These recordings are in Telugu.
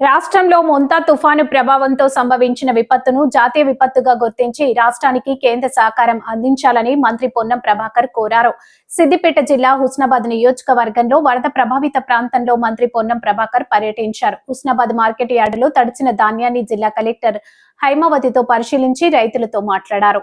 రాష్ట్రంలో మొంతా తుఫాను ప్రభావంతో సంభవించిన విపత్తును జాతీయ విపత్తుగా గుర్తించి రాష్ట్రానికి కేంద్ర సహకారం అందించాలని మంత్రి పొన్నం ప్రభాకర్ కోరారు. సిద్దిపేట జిల్లా హుస్నాబాద్ నియోజకవర్గంలో వరద ప్రభావిత ప్రాంతంలో మంత్రి పొన్నం ప్రభాకర్ పర్యటించారు. హుస్నాబాద్ మార్కెట్ యార్డులో తడిచిన ధాన్యాన్ని జిల్లా కలెక్టర్ హైమావతితో పరిశీలించి రైతులతో మాట్లాడారు.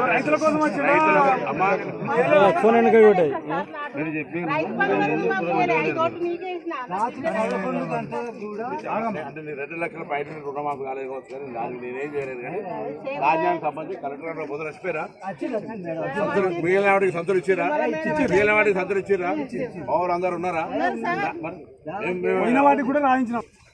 రైతుల కోసం అమ్మా. ఫోన్ వెనక కొట్టాయి అంటే నీ రెండు లక్షల పైన రుణమాఫీ కాలేదు కావచ్చు కానీ దానికి నేనేం చేయలేదు కానీ సంబంధించి కలెక్టర్ గారు పొద్దున వచ్చిపోయారా మిగిలిన వాడికి సంతులు ఇచ్చిరా మిగిలిన వాడికి సంతులు ఇచ్చిరా పవర్ అందరు ఉన్నారా? కూడా రాయించినాం.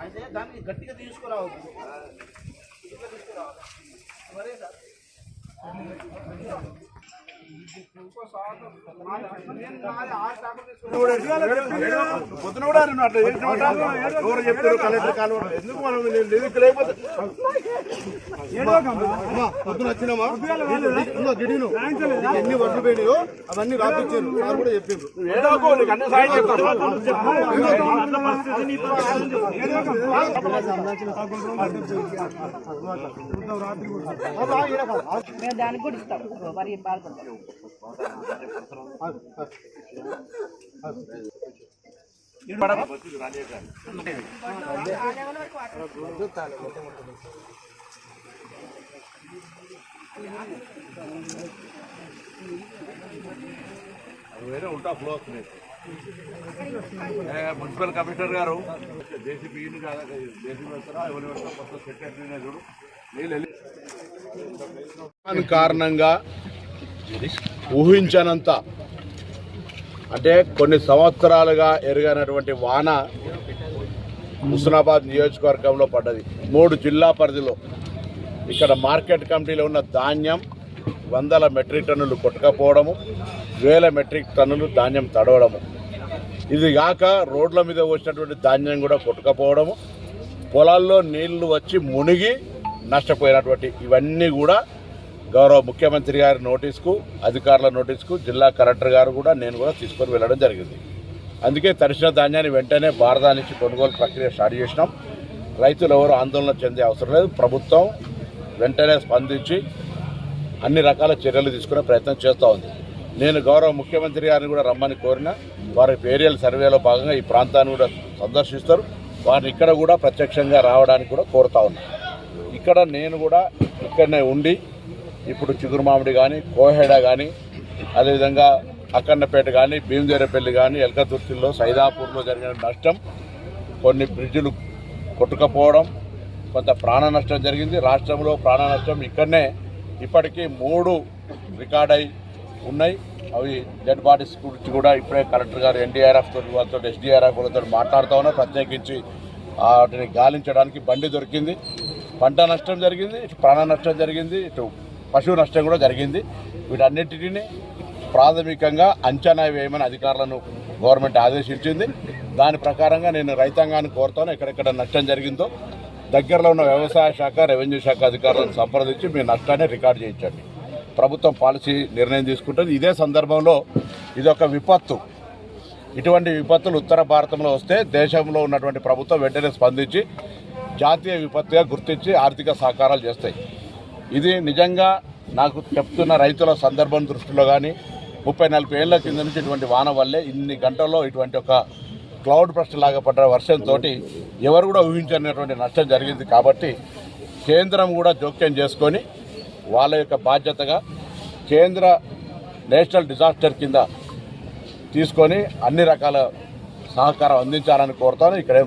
అయితే దాన్ని గట్టిగా తీసుకురావద్దు పొద్దున కూడా అట్లా ఎవరు చెప్తారు కలెక్టర్ కాలు ఎందుకు మనం నేను లేకపోతే పొద్దున వచ్చినామా గిడిను ఎన్ని వడ్లు పోయినాయో అవన్నీ రాపించారు సార్ కూడా చెప్పిండ్రు దానికి కూడా ఇస్తాం మరి పాల్గొంటాం వేరే ఉంటా ఫ్లో వస్తున్నాయి మున్సిపల్ కమిషనర్ గారు జేసీబీ కాదా జేసీబీ వస్తారా ఎవరు వస్తారా మొత్తం సెక్రటరీ చూడు. కారణంగా ఊహించనంత. అంటే కొన్ని సంవత్సరాలుగా ఎరగనటువంటి వాన హుస్నాబాద్ నియోజకవర్గంలో పడ్డది. మూడు జిల్లా పరిధిలో ఇక్కడ మార్కెట్ కమిటీలో ఉన్న ధాన్యం వందల మెట్రిక్ టన్నులు కొట్టుకపోవడము వేల మెట్రిక్ టన్నులు ధాన్యం తడవడము. ఇది కాక రోడ్ల మీద వచ్చినటువంటి ధాన్యం కూడా కొట్టుకపోవడము. పొలాల్లో నీళ్ళు వచ్చి మునిగి నష్టపోయినటువంటి ఇవన్నీ కూడా గౌరవ ముఖ్యమంత్రి గారి నోటీస్కు అధికారుల నోటీస్కు జిల్లా కలెక్టర్ గారు కూడా నేను కూడా తీసుకొని వెళ్ళడం జరిగింది. అందుకే తడిసిన ధాన్యాన్ని వెంటనే భారత నుంచి కొనుగోలు ప్రక్రియ స్టార్ట్ చేసినాం. రైతులు ఎవరు ఆందోళన చెందే అవసరం లేదు. ప్రభుత్వం వెంటనే స్పందించి అన్ని రకాల చర్యలు తీసుకునే ప్రయత్నం చేస్తూ ఉంది. నేను గౌరవ ముఖ్యమంత్రి గారిని కూడా రమ్మని కోరిన వారి ఏరియల్ సర్వేలో భాగంగా ఈ ప్రాంతాన్ని కూడా సందర్శిస్తారు. వారిని ఇక్కడ కూడా ప్రత్యక్షంగా రావడానికి కూడా కోరుతా ఉన్నాను ఇక్కడ నేను కూడా ఇక్కడనే ఉండి ఇప్పుడు చిగురుమామిడి కానీ కోహెడ కానీ అదేవిధంగా అక్కన్నపేట కానీ భీమదేరపల్లి కానీ ఎల్కతుర్తిలో సైదాపూర్లో జరిగిన నష్టం కొన్ని బ్రిడ్జిలు కొట్టుకపోవడం కొంత ప్రాణ నష్టం జరిగింది. రాష్ట్రంలో ప్రాణ నష్టం ఇక్కడనే. ఇప్పటికీ మూడు రికార్డ్ అయి ఉన్నాయి. అవి డెడ్ బాడీస్ గురించి కూడా ఇప్పుడే కలెక్టర్ గారు ఎన్డీఆర్ఎఫ్ తోటి వాళ్ళతో ఎస్డీఆర్ఎఫ్ వాళ్ళతో మాట్లాడుతూ ఉన్నారు. ప్రత్యేకించి వాటిని గాలించడానికి బండి దొరికింది. పంట నష్టం జరిగింది ఇటు ప్రాణ నష్టం జరిగింది ఇటు పశువు నష్టం కూడా జరిగింది. వీటన్నిటిని ప్రాథమికంగా అంచనా వేయమని అధికారులను గవర్నమెంట్ ఆదేశించింది. దాని ప్రకారంగా నేను రైతాంగాన్ని కోరుతాను. ఎక్కడెక్కడ నష్టం జరిగిందో దగ్గరలో ఉన్న వ్యవసాయ శాఖ రెవెన్యూ శాఖ అధికారులను సంప్రదించి మీ నష్టాన్ని రికార్డ్ చేయించండి. ప్రభుత్వం పాలసీ నిర్ణయం తీసుకుంటుంది. ఇదే సందర్భంలో ఇదొక విపత్తు. ఇటువంటి విపత్తులు ఉత్తర భారతంలో వస్తే దేశంలో ఉన్నటువంటి ప్రభుత్వం వెంటనే స్పందించి జాతీయ విపత్తుగా గుర్తించి ఆర్థిక సహకారాలు చేస్తాయి. ఇది నిజంగా నాకు చెప్తున్న రైతుల సందర్భం దృష్టిలో కానీ ముప్పై నలభై ఏళ్ళ కింద నుంచి ఇటువంటి వాన వల్లే ఇన్ని గంటల్లో ఇటువంటి ఒక క్లౌడ్ బ్రస్ట్ లాగా పడ్డ వర్షంతో ఎవరు కూడా ఊహించనటువంటి నష్టం జరిగింది కాబట్టి కేంద్రం కూడా జోక్యం చేసుకొని వాళ్ళ యొక్క బాధ్యతగా కేంద్ర నేషనల్ డిజాస్టర్ కింద తీసుకొని అన్ని రకాల సహకారం అందించాలని కోరుతాను. ఇక్కడేం